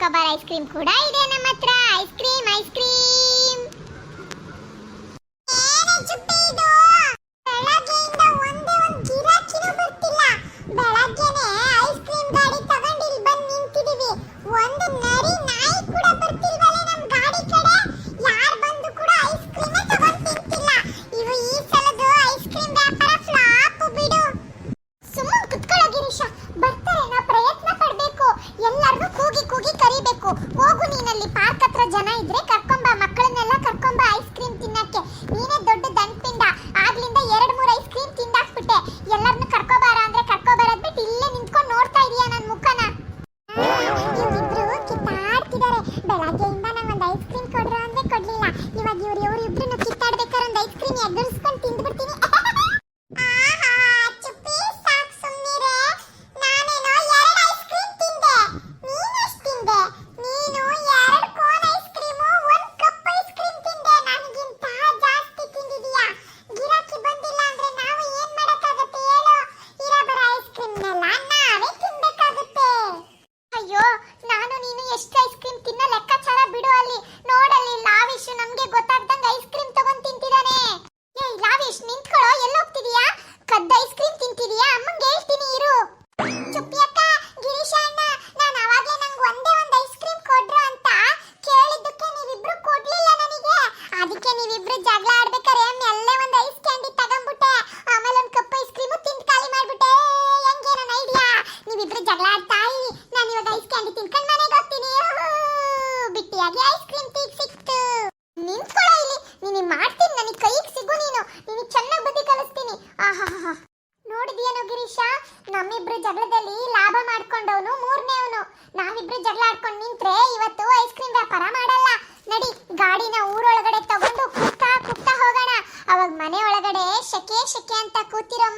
Chocobar ice cream ಕೂಡ ಇದೆ ನಮ್ಮ ಹತ್ರ ಐಸ್ ಕ್ರೀಮ್ ಐಸ್ ಕ್ರೀಮ್ ಆಗಿವ್ರಿ ಅವ್ರು ಇಬ್ರು ಕಿತ್ತಾಡ್ಬೇಕಾದ್ರೆ ಒಂದು ಐಸ್ ಕ್ರೀಮ್ ಎಗರ್ಸ್ಕೊಂಡು ಗಾಡಿನ ಊರೊಳಗಡೆ ತಗೊಂಡು ಕುತ್ತಾ ಕುತ್ತಾ ಹೋಗೋಣ. ಅವಾಗ ಮನೆ ಒಳಗಡೆ ಶಕೆ ಶಕೆ ಅಂತ ಕೂತಿರೋ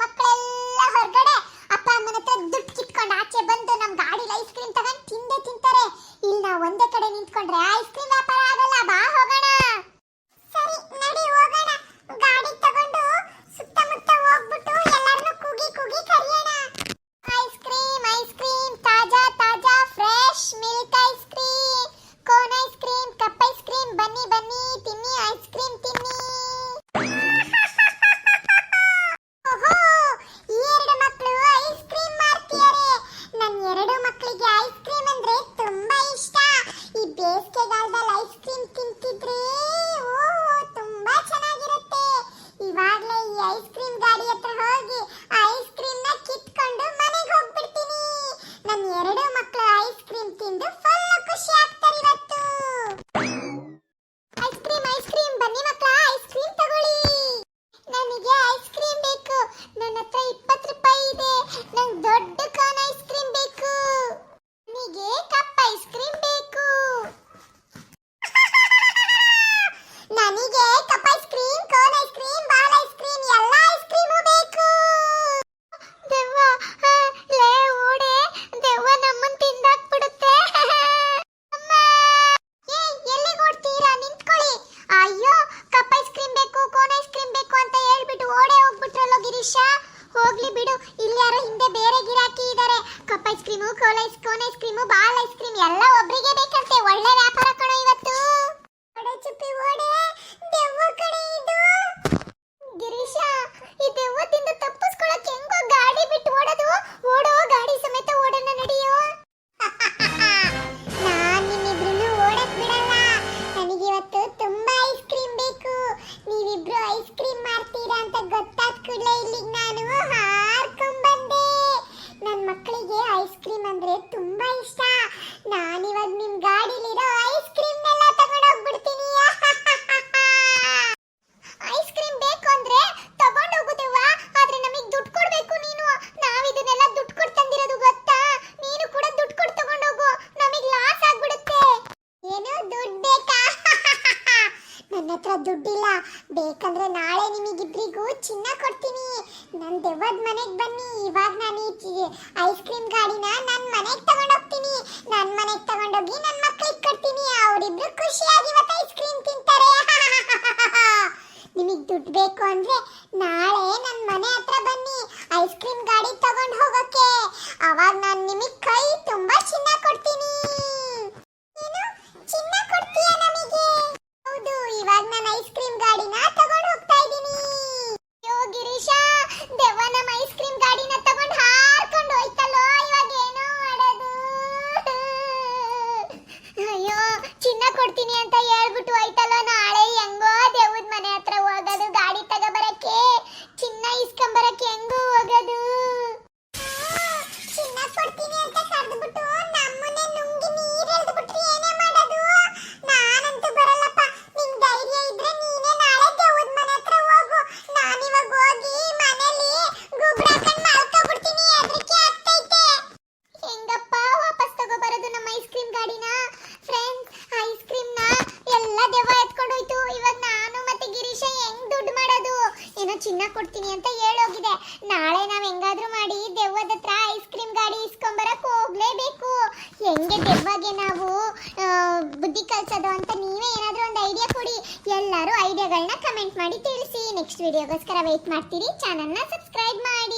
mais crime, Andretto, mais tá? ಬೇಕಂದ್ರೆ ನಾಳೆ ನಿಮಗಿಬ್ರಿಗೂ ಚಿನ್ನ ಕೊಡ್ತೀನಿ. ನನ್ನ ದೆವ್ವದ ಮನೆಗೆ ಬನ್ನಿ. ಇವಾಗ ನಾನು ಈ ಐಸ್ ಕ್ರೀಮ್ ಗಾಡಿನ ನನ್ನ ಮನೆಗೆ ತಗೊಂಡೋಗ್ತೀನಿ. ನನ್ನ ಮನೆಗೆ ತಗೊಂಡೋಗಿ ನನ್ನ ಮಕ್ಕಳಿಗೆ ಕೊಡ್ತೀನಿ. ಅವರಿಬ್ರು ಖುಷಿಯಾಗಿ ಮತ್ತೆ ಐಸ್ ಕ್ರೀಮ್ ತಿಂತಾರೆ. ನಿಮಗೆ ದುಡ್ಡು ಬೇಕು ಅಂದರೆ ನಾಳೆ ನಾವು ಬುದ್ಧಿ ಕಲ್ಸೋದು ಅಂತ ನೀವೇ ಏನಾದರೂ ಒಂದು ಐಡಿಯಾ ಕೊಡಿ. ಎಲ್ಲರೂ ಐಡಿಯಾಗಳನ್ನ ಕಮೆಂಟ್ ಮಾಡಿ ತಿಳಿಸಿ. ನೆಕ್ಸ್ಟ್ ವಿಡಿಯೋಗೋಸ್ಕರ ವೆಯ್ಟ್ ಮಾಡ್ತೀರಿ. ಚಾನಲ್ನ ಸಬ್ಸ್ಕ್ರೈಬ್ ಮಾಡಿ.